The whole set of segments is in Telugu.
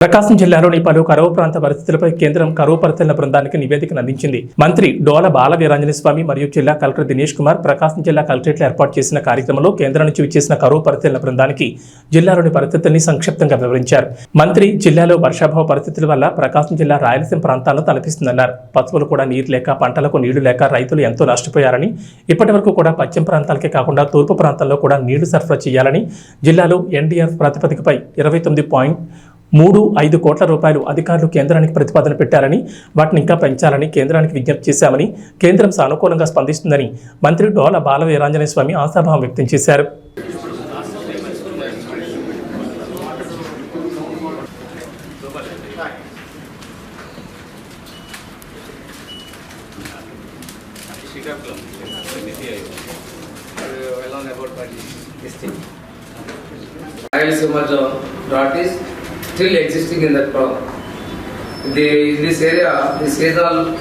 ప్రకాశం జిల్లాలోని పలు కరువు ప్రాంత పరిస్థితులపై కేంద్రం కరువు పరిశీలన బృందానికి నివేదికను అందించింది. మంత్రి డోల బాల వీరాంజనేయ స్వామి మరియు జిల్లా కలెక్టర్ దినేష్ కుమార్ ప్రకాశం జిల్లా కలెక్టరేట్లో ఏర్పాటు చేసిన కార్యక్రమంలో కేంద్రం నుంచి విచ్చేసిన కరువు పరిశీలన బృందానికి జిల్లాలోని పరిస్థితుల్ని సంక్షిప్తంగా వివరించారు. మంత్రి జిల్లాలో వర్షాభావ పరిస్థితుల వల్ల ప్రకాశం జిల్లా రాయలసీమ ప్రాంతాలను తలపిస్తుందన్నారు. పశువులు కూడా నీరు లేక పంటలకు నీళ్ళు లేక రైతులు ఎంతో నష్టపోయారని ఇప్పటి వరకు కూడా పశ్చిమ ప్రాంతాలకే కాకుండా తూర్పు ప్రాంతాల్లో కూడా నీళ్ళు సరఫరా చేయాలని జిల్లాలో ఎన్డీఆర్ ప్రాతిపదికపై ఇరవై తొమ్మిది పాయింట్ మూడు ఐదు కోట్ల రూపాయలు అధికారులు కేంద్రానికి ప్రతిపాదన పెట్టారని వాటిని ఇంకా పెంచాలని కేంద్రానికి విజ్ఞప్తి చేశామని కేంద్రం సానుకూలంగా స్పందిస్తుందని మంత్రి డోల బాల వీరాంజనేయ స్వామి ఆశాభావం వ్యక్తం చేశారు. రాయలసీమలో that is still existing in that problem. The, in this area, the seasonal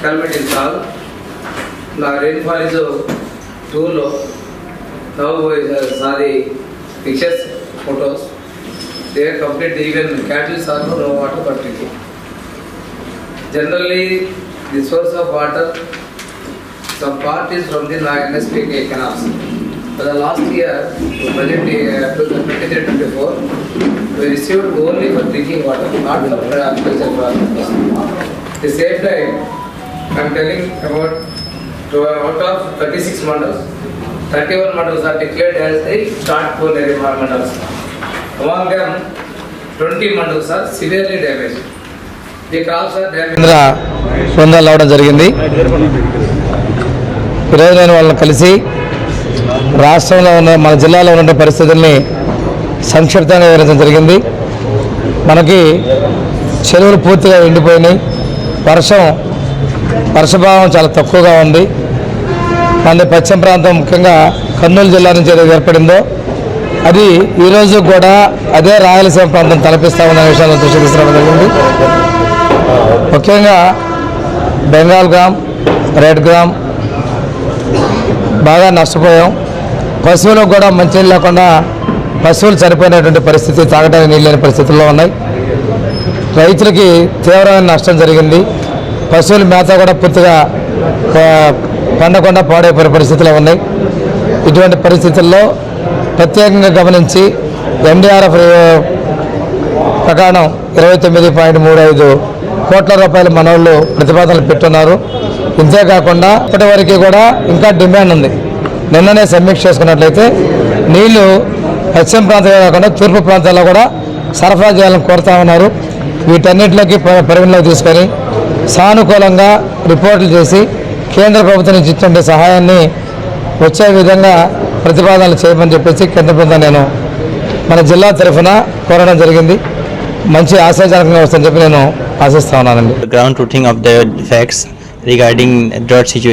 climate is all. Now rainfall is uh, too low. Now uh, saw the pictures, photos. They are complete, even cattle are no water drinking. Generally, the source of water, some part is from the NSPK canals. For the last year, present year, 2023-24, received only for drinking water not the same time I'm telling about of thirty six models thirty one models are declared as the start four area far models among them twenty models are severely damage బృందాలు రావడం జరిగింది. ఈరోజు నేను వాళ్ళని కలిసి రాష్ట్రంలో ఉన్న మన జిల్లాలో ఉన్న పరిస్థితుల్ని సంక్షిప్తంగా వివరించడం జరిగింది. మనకి చెరువులు పూర్తిగా ఎండిపోయినాయి. వర్షం వర్షభావం చాలా తక్కువగా ఉంది. మన పశ్చిమ ప్రాంతం ముఖ్యంగా కర్నూలు జిల్లా నుంచి ఏదైతే ఏర్పడిందో అది ఈరోజు కూడా అదే రాయలసీమ ప్రాంతం తలపిస్తా ఉన్న విషయాలను దృష్టి తీసుకురావడం జరిగింది. ముఖ్యంగా బెంగాల్ గ్రామ్ రెడ్ గ్రామ్ బాగా నష్టపోయాం. పశువులకు కూడా మంచినీళ్ళు లేకుండా పశువులు చనిపోయినటువంటి పరిస్థితి తాగడానికి నీళ్ళని పరిస్థితుల్లో ఉన్నాయి. రైతులకి తీవ్రమైన నష్టం జరిగింది. పశువుల మేత కూడా పూర్తిగా పండకుండా పాడైపోయిన పరిస్థితులు ఉన్నాయి. ఇటువంటి పరిస్థితుల్లో ప్రత్యేకంగా గమనించి ఎన్డీఆర్ఎఫ్ ప్రకారం ఇరవై తొమ్మిది పాయింట్ మూడు ఐదు కోట్ల రూపాయలు మనవాళ్ళు ప్రతిపాదనలు పెట్టున్నారు. ఇంతేకాకుండా ఇప్పటివరకు కూడా ఇంకా డిమాండ్ ఉంది. నిన్ననే సమీక్ష చేసుకున్నట్లయితే నీళ్ళు పశ్చిమ ప్రాంతమే కాకుండా తూర్పు ప్రాంతాల్లో కూడా సరఫరా చేయాలని కోరుతా ఉన్నారు. వీటన్నిటిలోకి పరిగణలోకి తీసుకొని సానుకూలంగా రిపోర్టులు చేసి కేంద్ర ప్రభుత్వం నుంచి ఇచ్చే సహాయాన్ని వచ్చే విధంగా ప్రతిపాదనలు చేయమని చెప్పేసి కేంద్ర ప్రభుత్వం నేను మన జిల్లా తరఫున కోరడం జరిగింది. మంచి ఆశాజనకంగా వస్తుందని చెప్పి నేను ఆశిస్తా ఉన్నానండి. Ground truthing of the facts regarding drought situation